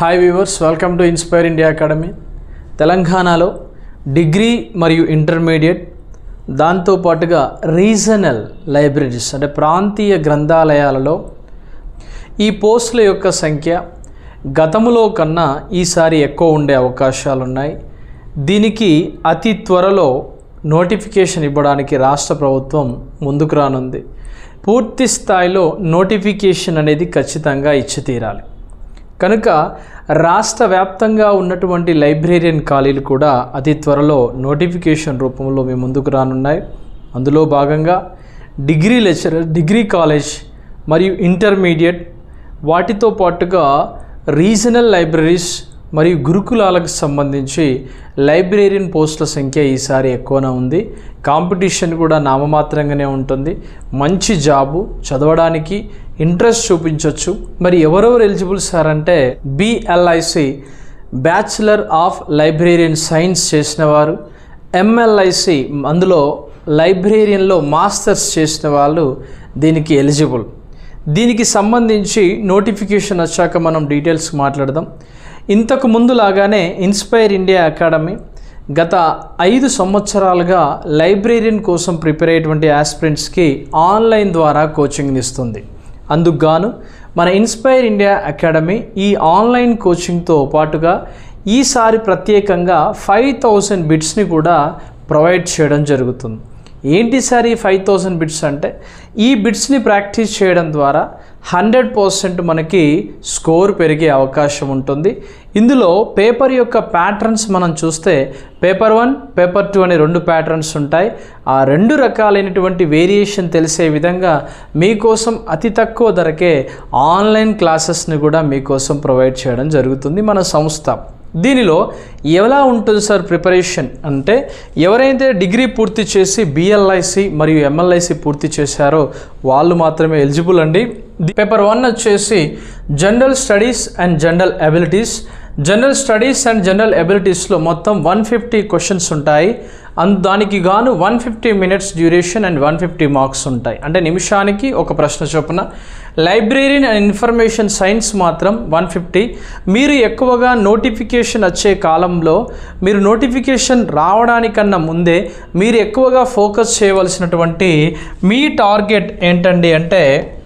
Hi viewers welcome to inspire India academy తెలంగాణలో degree మరియు intermediate దాంతోపాటుగా రీజనల్ లైబ్రరీస్ అంటే ప్రాంతీయ గ్రంథాలయాలలో ఈ పోస్టుల యొక్క సంఖ్య గతములో కన్నా ఈసారి ఎక్కువ ఉండే అవకాశాలు ఉన్నాయి దీనికి అతి త్వరలో నోటిఫికేషన్ ఇవ్వడానికి రాష్ట్ర ప్రభుత్వం ముందుకు రానుంది. పూర్తి స్థాయిలో నోటిఫికేషన్ అనేది ఖచ్చితంగా ఇచ్చి తీరాలి కనుక రాష్ట్ర వ్యాప్తంగా ఉన్నటువంటి లైబ్రేరియన్ ఖాళీలు కూడా అతి త్వరలో నోటిఫికేషన్ రూపంలో మీ ముందుకు రానున్నాయి. అందులో భాగంగా డిగ్రీ లెక్చరర్ డిగ్రీ కాలేజ్ మరియు ఇంటర్మీడియట్ వాటితో పాటుగా రీజనల్ లైబ్రరీస్ మరియు గురుకులాలకు సంబంధించి లైబ్రేరియన్ పోస్టుల సంఖ్య ఈసారి ఎక్కువనే ఉంది. కాంపిటీషన్ కూడా నామమాత్రంగానే ఉంటుంది. మంచి జాబు చదవడానికి ఇంట్రెస్ట్ చూపించవచ్చు మరి ఎవరెవరు ఎలిజిబుల్ సార్ అంటే BLIC bachelor of librarian science చేసిన వారు ఎంఎల్ఐసి అందులో లైబ్రేరియన్లో మాస్టర్స్ చేసిన వాళ్ళు దీనికి ఎలిజిబుల్. దీనికి సంబంధించి నోటిఫికేషన్ వచ్చాక మనం డీటెయిల్స్ మాట్లాడదాం. ఇంతకు ముందు లాగానే ఇన్స్పైర్ ఇండియా అకాడమీ గత ఐదు సంవత్సరాలుగా లైబ్రేరియన్ కోసం ప్రిపేర్ అయ్యేటువంటి ఆస్పిరెంట్స్కి ఆన్లైన్ ద్వారా కోచింగ్ ఇస్తుంది. అందుకుగాను మన ఇన్స్పైర్ ఇండియా అకాడమీ ఈ ఆన్లైన్ కోచింగ్తో పాటుగా ఈసారి ప్రత్యేకంగా ఫైవ్ థౌజండ్ బిట్స్ని కూడా ప్రొవైడ్ చేయడం జరుగుతుంది. ఏంటి సార్ ఈ ఫైవ్ థౌజండ్ బిట్స్ అంటే? ఈ బిట్స్ని ప్రాక్టీస్ చేయడం ద్వారా హండ్రెడ్ పర్సెంట్ మనకి స్కోర్ పెరిగే అవకాశం ఉంటుంది. ఇందులో పేపర్ యొక్క ప్యాటర్న్స్ మనం చూస్తే పేపర్ వన్ పేపర్ టూ అనే రెండు ప్యాటర్న్స్ ఉంటాయి. ఆ రెండు రకాలైనటువంటి వేరియేషన్ తెలిసే విధంగా మీకోసం అతి తక్కువ ధరకే ఆన్లైన్ క్లాసెస్ని కూడా మీకోసం ప్రొవైడ్ చేయడం జరుగుతుంది మన సంస్థ. దీనిలో ఎలా ఉంటుంది సార్ ప్రిపరేషన్ అంటే ఎవరైతే డిగ్రీ పూర్తి చేసి బిఎల్ఐసి మరియు ఎంఎల్ఐసి పూర్తి చేశారో వాళ్ళు మాత్రమే ఎలిజిబుల్ అండి. పేపర్ వన్ వచ్చేసి general studies and general abilities general studies and general అబిలిటీస్లో మొత్తం వన్ ఫిఫ్టీ క్వశ్చన్స్ ఉంటాయి. అందు దానికి గాను one fifty minutes duration and one fifty marks ఉంటాయి. అంటే నిమిషానికి ఒక ప్రశ్న చొప్పున లైబ్రరీన్ అండ్ ఇన్ఫర్మేషన్ సైన్స్ మాత్రం వన్ ఫిఫ్టీ. మీరు ఎక్కువగా నోటిఫికేషన్ వచ్చే కాలంలో మీరు నోటిఫికేషన్ రావడానికన్నా ముందే మీరు ఎక్కువగా ఫోకస్ చేయవలసినటువంటి మీ టార్గెట్ ఏంటండి అంటే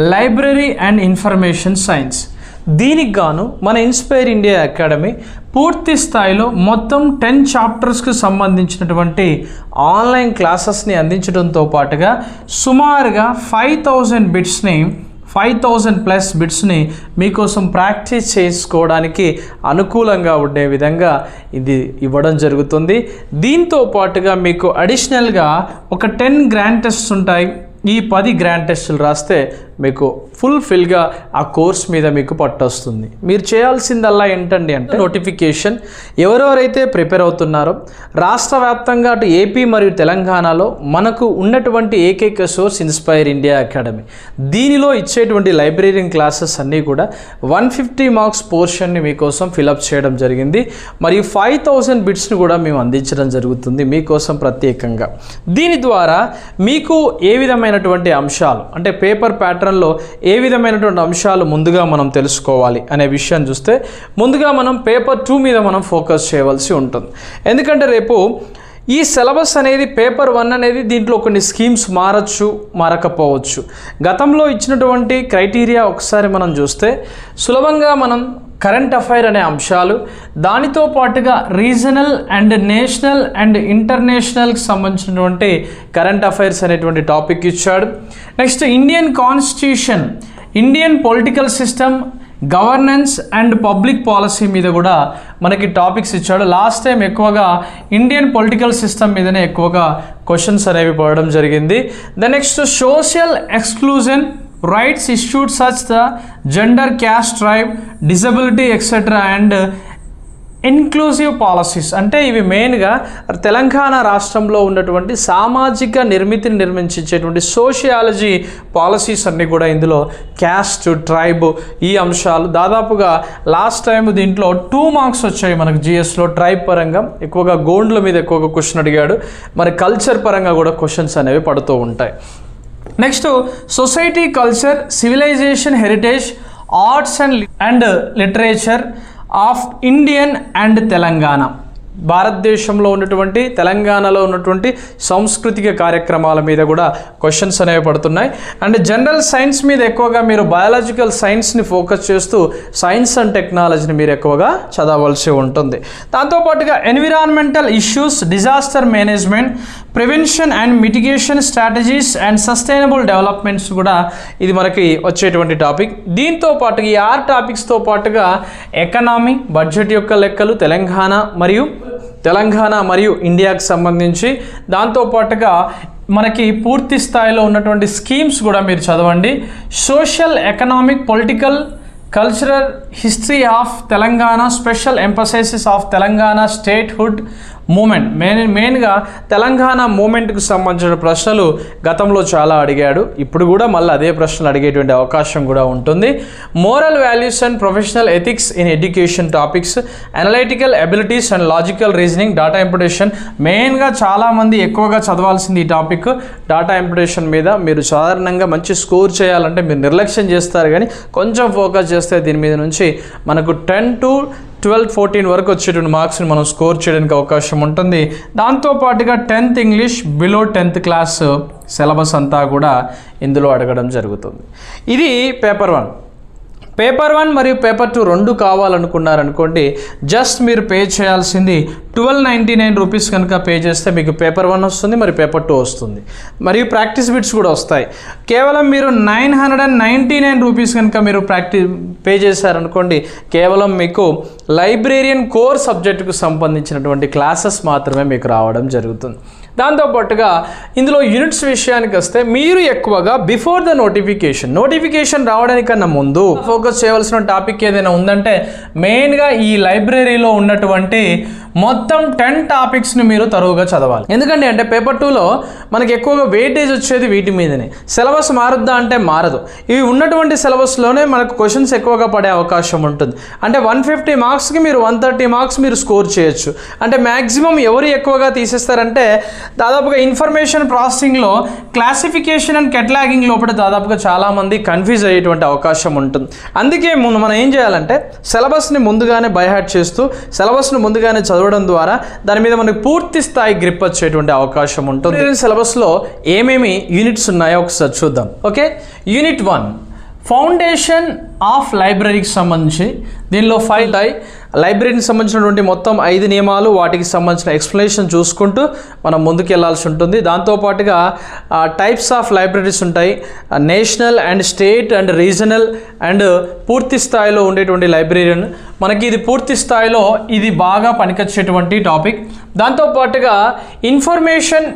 లైబ్రరీ అండ్ ఇన్ఫర్మేషన్ సైన్స్. దీనికి గాను మన ఇన్స్పైర్ ఇండియా అకాడమీ పూర్తి స్థాయిలో మొత్తం టెన్ చాప్టర్స్కి సంబంధించినటువంటి ఆన్లైన్ క్లాసెస్ని అందించడంతో పాటుగా సుమారుగా ఫైవ్ థౌజండ్ బిట్స్ని ఫైవ్ థౌజండ్ ప్లస్ బిట్స్ని మీకోసం ప్రాక్టీస్ చేసుకోవడానికి అనుకూలంగా ఉండే విధంగా ఇది ఇవ్వడం జరుగుతుంది. దీంతో పాటుగా మీకు అడిషనల్గా ఒక టెన్ గ్రాండ్ ఉంటాయి. ఈ పది గ్రాండ్ టెస్టులు రాస్తే మీకు ఫుల్ఫిల్గా ఆ కోర్స్ మీద మీకు పట్టొస్తుంది మీరు చేయాల్సిందల్లా ఏంటండి అంటే నోటిఫికేషన్. ఎవరెవరైతే ప్రిపేర్ అవుతున్నారో రాష్ట్ర వ్యాప్తంగా అటు ఏపీ మరియు తెలంగాణలో మనకు ఉన్నటువంటి ఏకైక సోర్స్ ఇన్స్పైర్ ఇండియా అకాడమీ. దీనిలో ఇచ్చేటువంటి లైబ్రరీన్ క్లాసెస్ అన్నీ కూడా వన్ ఫిఫ్టీ మార్క్స్ పోర్షన్ని మీకోసం ఫిలప్ చేయడం జరిగింది. మరియు ఫైవ్ థౌజండ్ బిట్స్ని కూడా మేము అందించడం జరుగుతుంది మీకోసం ప్రత్యేకంగా. దీని ద్వారా మీకు ఏ విధమైన విధమైనటువంటి అంశాలు. అంటే పేపర్ ప్యాటర్న్లో ఏ విధమైనటువంటి అంశాలు ముందుగా మనం తెలుసుకోవాలి అనే విషయం చూస్తే ముందుగా మనం పేపర్ టూ మీద మనం ఫోకస్ చేయవలసి ఉంటుంది. ఎందుకంటే రేపు ఈ సిలబస్ అనేది పేపర్ వన్ అనేది దీంట్లో కొన్ని స్కీమ్స్ మారచ్చు మారకపోవచ్చు. గతంలో ఇచ్చినటువంటి క్రైటీరియా ఒకసారి మనం చూస్తే సులభంగా మనం కరెంట్ అఫైర్ అనే అంశాలు దానితో పాటుగా రీజనల్ అండ్ నేషనల్ అండ్ ఇంటర్నేషనల్కి సంబంధించినటువంటి కరెంట్ అఫైర్స్ అనేటువంటి టాపిక్ ఇచ్చాడు. Next Indian constitution Indian political system governance and public policy మీద కూడా మనకి టాపిక్స్ ఇచ్చాడు. లాస్ట్ టైం ఎక్కువగా ఇండియన్ పొలిటికల్ సిస్టమ్ మీదనే ఎక్కువగా క్వశ్చన్స్ అనేవి పడడం జరిగింది. The next social exclusion rights issued such the gender caste tribe disability etcetera and inclusive policies అంటే ఇవి మెయిన్గా తెలంగాణ రాష్ట్రంలో ఉన్నటువంటి సామాజిక నిర్మితిని నిర్మించేటువంటి సోషియాలజీ పాలసీస్ అన్నీ కూడా ఇందులో క్యాస్ట్ ట్రైబ్ ఈ అంశాలు. దాదాపుగా లాస్ట్ టైం దీంట్లో టూ మార్క్స్ వచ్చాయి మనకు జిఎస్లో ట్రైబ్ పరంగా ఎక్కువగా గోండ్ల మీద ఎక్కువగా క్వశ్చన్ అడిగాడు. మరి కల్చర్ పరంగా కూడా క్వశ్చన్స్ అనేవి పడుతూ ఉంటాయి. Next society culture civilisation heritage arts and and literature of Indian and Telangana భారతదేశంలో ఉన్నటువంటి తెలంగాణలో ఉన్నటువంటి సాంస్కృతిక కార్యక్రమాల మీద కూడా క్వశ్చన్స్ అనేవి పడుతున్నాయి. అండ్ జనరల్ సైన్స్ మీద ఎక్కువగా మీరు బయాలజికల్ సైన్స్ని ఫోకస్ చేస్తూ సైన్స్ అండ్ టెక్నాలజీని మీరు ఎక్కువగా చదవలసి ఉంటుంది. దాంతోపాటుగా environmental issues disaster management prevention and mitigation strategies and sustainable developments కూడా ఇది మనకి వచ్చేటువంటి టాపిక్. దీంతో పాటు ఈ ఆర్ టాపిక్స్తో పాటుగా ఎకనామీ బడ్జెట్ యొక్క లెక్కలు తెలంగాణ మరియు తెలంగాణ మరియు ఇండియాకు సంబంధించి. దాంతోపాటుగా మనకి పూర్తి స్థాయిలో ఉన్నటువంటి స్కీమ్స్ కూడా మీరు చదవండి. Social economic political cultural history of Telangana special emphasis of Telangana statehood movement. Main మెయిన్గా తెలంగాణ మూమెంట్కి సంబంధించిన ప్రశ్నలు గతంలో చాలా అడిగాడు. ఇప్పుడు కూడా మళ్ళీ అదే ప్రశ్నలు అడిగేటువంటి అవకాశం కూడా ఉంటుంది. Moral values and professional ethics in education topics analytical abilities and logical reasoning data imputation. మెయిన్గా చాలామంది ఎక్కువగా చదవాల్సింది ఈ టాపిక్. డాటా ఇంప్యుటేషన్ మీద మీరు సాధారణంగా మంచి స్కోర్ చేయాలంటే మీరు నిర్లక్ష్యం చేస్తారు కానీ కొంచెం ఫోకస్ చేస్తే దీని మీద నుంచి మనకు టెన్ టు ట్వెల్వ్ ఫోర్టీన్ వరకు వచ్చేటువంటి మార్క్స్ని మనం స్కోర్ చేయడానికి అవకాశం ఉంటుంది. దాంతోపాటుగా tenth English below tenth class syllabus అంతా కూడా ఇందులో అడగడం జరుగుతుంది. ఇది పేపర్ వన్. పేపర్ వన్ మరియు పేపర్ టూ రెండు కావాలనుకున్నారనుకోండి జస్ట్ మీరు పే చేయాల్సింది ట్వెల్వ్ నైంటీ నైన్ రూపీస్ కనుక పే చేస్తే మీకు పేపర్ వన్ వస్తుంది మరి పేపర్ టూ వస్తుంది. మరియు ప్రాక్టీస్ బిట్స్ కూడా వస్తాయి. కేవలం మీరు nine hundred and ninety nine rupees కనుక మీరు ప్రాక్టీస్ పే చేశారనుకోండి కేవలం మీకు లైబ్రేరియన్ కోర్ సబ్జెక్టుకు సంబంధించినటువంటి క్లాసెస్ మాత్రమే మీకు రావడం జరుగుతుంది. దాంతోపాటుగా ఇందులో యూనిట్స్ విషయానికి వస్తే మీరు ఎక్కువగా బిఫోర్ ద నోటిఫికేషన్ నోటిఫికేషన్ రావడానికన్నా ముందు ఫోకస్ చేయవలసిన టాపిక్ ఏదైనా ఉందంటే మెయిన్గా ఈ లైబ్రరీలో ఉన్నటువంటి మొత్తం టెన్ టాపిక్స్ని మీరు తరువుగా చదవాలి. ఎందుకంటే అంటే పేపర్ టూలో మనకి ఎక్కువగా వెయిటేజ్ వచ్చేది వీటి మీదనే. సిలబస్ మారుద్దా అంటే మారదు. ఇవి ఉన్నటువంటి సిలబస్లోనే మనకు క్వశ్చన్స్ ఎక్కువగా పడే అవకాశం ఉంటుంది. అంటే వన్ ఫిఫ్టీ మార్క్స్కి మీరు వన్ థర్టీ మార్క్స్ మీరు స్కోర్ చేయొచ్చు. అంటే మ్యాక్సిమం ఎవరు ఎక్కువగా తీసేస్తారంటే దాదాపుగా ఇన్ఫర్మేషన్ ప్రాసెసింగ్లో క్లాసిఫికేషన్ అండ్ కెటలాగింగ్ లోపల దాదాపుగా చాలామంది కన్ఫ్యూజ్ అయ్యేటువంటి అవకాశం ఉంటుంది. అందుకే మనం ఏం చేయాలంటే సిలబస్ని ముందుగానే బైహాట్ చేస్తూ సిలబస్ని ముందుగానే చదవడం ద్వారా దాని మీద మనకు పూర్తి స్థాయి గ్రిప్ వచ్చేటువంటి అవకాశం ఉంటుంది. సిలబస్లో ఏమేమి యూనిట్స్ ఉన్నాయో ఒకసారి చూద్దాం. Okay unit one foundation of లైబ్రరీకి సంబంధించి దీనిలో ఫైవ్ ఉంటాయి. లైబ్రరీకి సంబంధించినటువంటి మొత్తం ఐదు నియమాలు వాటికి సంబంధించిన ఎక్స్ప్లెనేషన్ చూసుకుంటూ మనం ముందుకు వెళ్ళాల్సి ఉంటుంది. దాంతోపాటుగా టైప్స్ ఆఫ్ లైబ్రరీస్ ఉంటాయి. National and state and regional and పూర్తి స్థాయిలో ఉండేటువంటి లైబ్రరీన్ మనకి ఇది పూర్తి స్థాయిలో ఇది బాగా పనికొచ్చేటువంటి టాపిక్ దాంతోపాటుగా ఇన్ఫర్మేషన్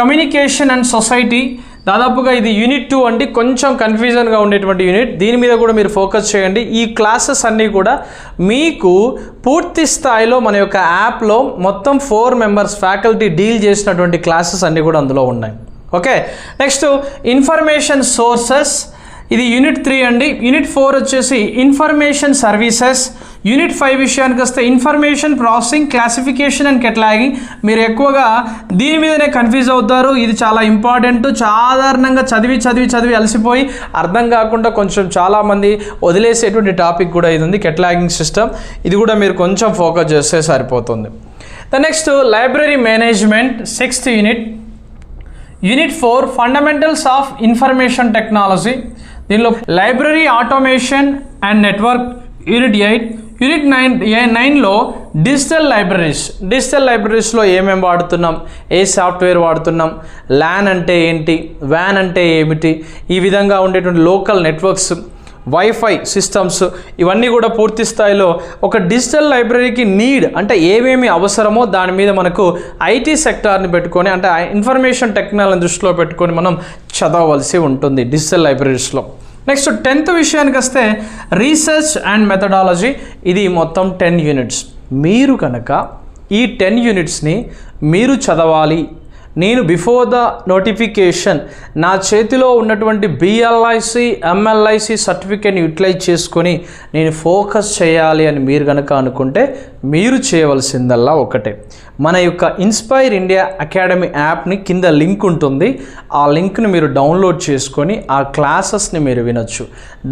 కమ్యూనికేషన్ అండ్ సొసైటీ దాదాపుగా ఇది యూనిట్ టూ అండి. కొంచెం కన్ఫ్యూజన్గా ఉండేటువంటి యూనిట్. దీని మీద కూడా మీరు ఫోకస్ చేయండి. ఈ క్లాసెస్ అన్నీ కూడా మీకు పూర్తి స్థాయిలో మన యొక్క యాప్లో మొత్తం ఫోర్ మెంబర్స్ ఫ్యాకల్టీ డీల్ చేసినటువంటి క్లాసెస్ అన్నీ కూడా అందులో ఉన్నాయి. ఓకే? Next information sources. ఇది యూనిట్ త్రీ అండి. యూనిట్ ఫోర్ వచ్చేసి ఇన్ఫర్మేషన్ సర్వీసెస్. యూనిట్ ఫైవ్ విషయానికి వస్తే information processing classification and cataloguing. మీరు ఎక్కువగా దీని మీదనే కన్ఫ్యూజ్ అవుతారు. ఇది చాలా ఇంపార్టెంట్. సాధారణంగా చదివి చదివి చదివి అలసిపోయి అర్థం కాకుండా కొంచెం చాలామంది వదిలేసేటువంటి టాపిక్ కూడా ఇది ఉంది కెటలాగింగ్ సిస్టమ్. ఇది కూడా మీరు కొంచెం ఫోకస్ చేస్తే సరిపోతుంది. The next library management sixth unit. Unit four fundamentals of information technology. దీనిలో library automation and network unit eight. Unit nine ఏ నైన్లో డిజిటల్ లైబ్రరీస్ డిజిటల్ లైబ్రరీస్లో ఏమేమి వాడుతున్నాం? ఏ సాఫ్ట్వేర్ వాడుతున్నాం? ల్యాన్ అంటే ఏంటి? వ్యాన్ అంటే ఏమిటి? ఈ విధంగా ఉండేటువంటి లోకల్ నెట్వర్క్స్ వైఫై సిస్టమ్స్ ఇవన్నీ కూడా పూర్తి స్థాయిలో ఒక డిజిటల్ లైబ్రరీకి నీడ్ అంటే ఏమేమి అవసరమో దాని మీద మనకు ఐటీ సెక్టార్ని పెట్టుకొని అంటే ఇన్ఫర్మేషన్ టెక్నాలజీ దృష్టిలో పెట్టుకొని మనం చదవవలసి ఉంటుంది డిజిటల్ లైబ్రరీస్లో నెక్స్ట్ టెన్త్ విషయానికి వస్తే రీసెర్చ్ అండ్ మెథడాలజీ ఇది మొత్తం టెన్ యూనిట్స్. మీరు కనుక ఈ టెన్ యూనిట్స్ని మీరు చదవాలి నేను బిఫోర్ ద నోటిఫికేషన్ నా చేతిలో ఉన్నటువంటి బిఎల్ఐసి ఎంఎల్ఐసి సర్టిఫికేట్ని యూటిలైజ్ చేసుకొని నేను ఫోకస్ చేయాలి అని మీరు కనుక అనుకుంటే మీరు చేయవలసిందల్లా ఒకటే. మన యొక్క ఇన్స్పైర్ ఇండియా అకాడమీ యాప్ని కింద లింక్ ఉంటుంది. ఆ లింక్ని మీరు డౌన్లోడ్ చేసుకొని ఆ క్లాసెస్ని మీరు వినొచ్చు.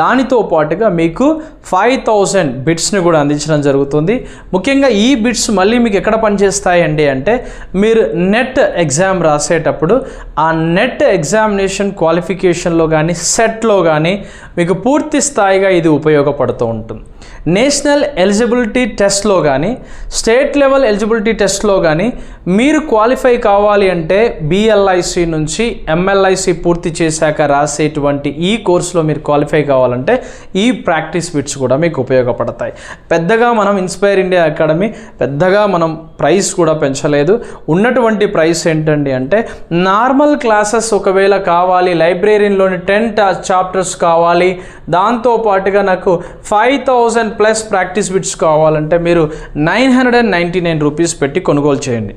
దానితో పాటుగా మీకు ఫైవ్ థౌజండ్ బిట్స్ని కూడా అందించడం జరుగుతుంది. ముఖ్యంగా ఈ బిట్స్ మళ్ళీ మీకు ఎక్కడ పనిచేస్తాయండి అంటే మీరు నెట్ ఎగ్జామ్ రాసేటప్పుడు ఆ నెట్ ఎగ్జామినేషన్ క్వాలిఫికేషన్లో కానీ సెట్లో కానీ మీకు పూర్తి స్థాయిగా ఇది ఉపయోగపడుతూ ఉంటుంది. నేషనల్ ఎలిజిబిలిటీ టెస్ట్లో కానీ స్టేట్ లెవెల్ ఎలిజిబిలిటీ టెస్ట్లో కానీ మీరు క్వాలిఫై కావాలి అంటే బిఎల్ఐసి నుంచి ఎంఎల్ఐసి పూర్తి చేశాక రాసేటువంటి ఈ కోర్సులో మీరు క్వాలిఫై కావాలంటే ఈ ప్రాక్టీస్ బిట్స్ కూడా మీకు ఉపయోగపడతాయి. పెద్దగా మనం ఇన్స్పైర్ ఇండియా అకాడమీ పెద్దగా మనం ప్రైస్ కూడా పెంచలేదు. ఉన్నటువంటి ప్రైస్ ఏంటంటే ఏంటండి అంటే నార్మల్ క్లాసెస్ ఒకవేళ కావాలి లైబ్రరీలోని టెన్ చాప్టర్స్ కావాలి దాంతో పాటుగా నాకు five thousand plus practice bits కావాలంటే మీరు nine hundred and ninety nine rupees పెట్టి కొనుగోలు చేయండి.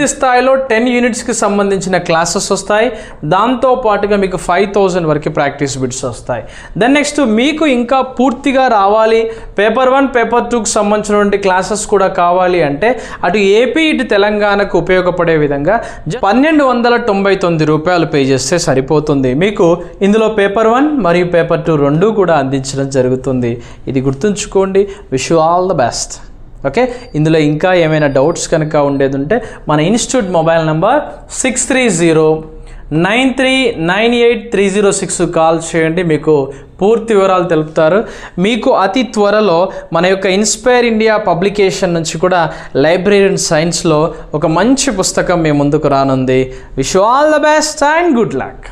పూర్తి స్థాయిలో టెన్ యూనిట్స్కి సంబంధించిన క్లాసెస్ వస్తాయి. దాంతో పాటుగా మీకు ఫైవ్ థౌజండ్ వరకు ప్రాక్టీస్ బిట్స్ వస్తాయి. దెన్ నెక్స్ట్ మీకు ఇంకా పూర్తిగా రావాలి. పేపర్ వన్ పేపర్ టూకి సంబంధించినటువంటి క్లాసెస్ కూడా కావాలి అంటే అటు ఏపీ ఇటు తెలంగాణకు ఉపయోగపడే విధంగా జ- పన్నెండు వందల తొంభై తొమ్మిది రూపాయలు పే చేస్తే సరిపోతుంది. మీకు ఇందులో పేపర్ వన్ మరియు పేపర్ టూ రెండు కూడా అందించడం జరుగుతుంది. ఇది గుర్తుంచుకోండి. Wish all the best okay ఇందులో ఇంకా ఏమైనా డౌట్స్ కనుక ఉండేది ఉంటే మన institute mobile number six three zero nine three nine eight three zero six call చేయండి మీకు పూర్తి వివరాలు తెలుపుతారు. మీకు అతి త్వరలో మన యొక్క ఇన్స్పైర్ ఇండియా పబ్లికేషన్ నుంచి కూడా లైబ్రరీ అండ్ సైన్స్లో ఒక మంచి పుస్తకం మీ ముందుకు రానుంది. Wish all the best and good luck